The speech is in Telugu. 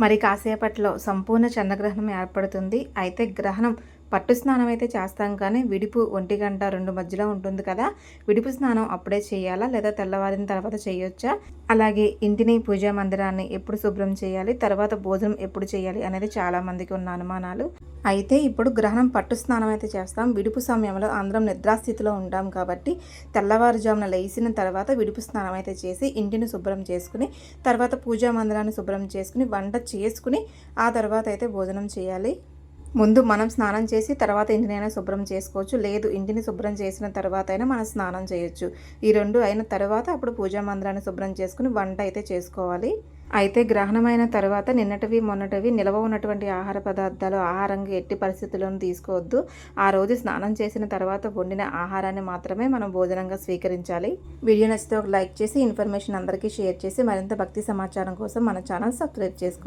మరి కాసేపట్లో సంపూర్ణ చంద్రగ్రహణం ఏర్పడుతుంది. అయితే గ్రహణం పట్టు స్నానం అయితే చేస్తాం కానీ విడుపు ఒంటి గంట రెండు మధ్యలో ఉంటుంది కదా. విడుపు స్నానం అప్పుడే చేయాలా లేదా తెల్లవారిన తర్వాత చేయొచ్చా? అలాగే ఇంటిని పూజా మందిరాన్ని ఎప్పుడు శుభ్రం చేయాలి? తర్వాత భోజనం ఎప్పుడు చేయాలి? అనేది చాలా మందికి ఉన్న అనుమానాలు. అయితే ఇప్పుడు గ్రహణం పట్టు స్నానం అయితే చేస్తాం. విడుపు సమయంలో అందరం నిద్రాస్థితిలో ఉంటాం కాబట్టి తెల్లవారుజామున లేచిన తర్వాత విడుపు స్నానం అయితే చేసి ఇంటిని శుభ్రం చేసుకుని తర్వాత పూజా మందిరాన్ని శుభ్రం చేసుకుని వంట చేసుకుని ఆ తర్వాత అయితే భోజనం చేయాలి. ముందు మనం స్నానం చేసి తర్వాత ఇంటినైనా శుభ్రం చేసుకోవచ్చు. లేదు ఇంటిని శుభ్రం చేసిన తర్వాత అయినా మనం స్నానం చేయొచ్చు. ఈ రెండు అయిన తర్వాత అప్పుడు పూజా మందిరాన్ని శుభ్రం చేసుకుని వంట అయితే చేసుకోవాలి. అయితే గ్రహణమైన తర్వాత నిన్నటివి మొన్నటివి నిల్వ ఉన్నటువంటి ఆహార పదార్థాలు ఆహారంగా ఎట్టి పరిస్థితుల్లోనూ తీసుకోవద్దు. ఆ రోజు స్నానం చేసిన తర్వాత వండిన ఆహారాన్ని మాత్రమే మనం భోజనంగా స్వీకరించాలి. వీడియో నచ్చితే ఒక లైక్ చేసి ఇన్ఫర్మేషన్ అందరికీ షేర్ చేసి మరింత భక్తి సమాచారం కోసం మన ఛానల్ సబ్స్క్రైబ్ చేసుకోవాలి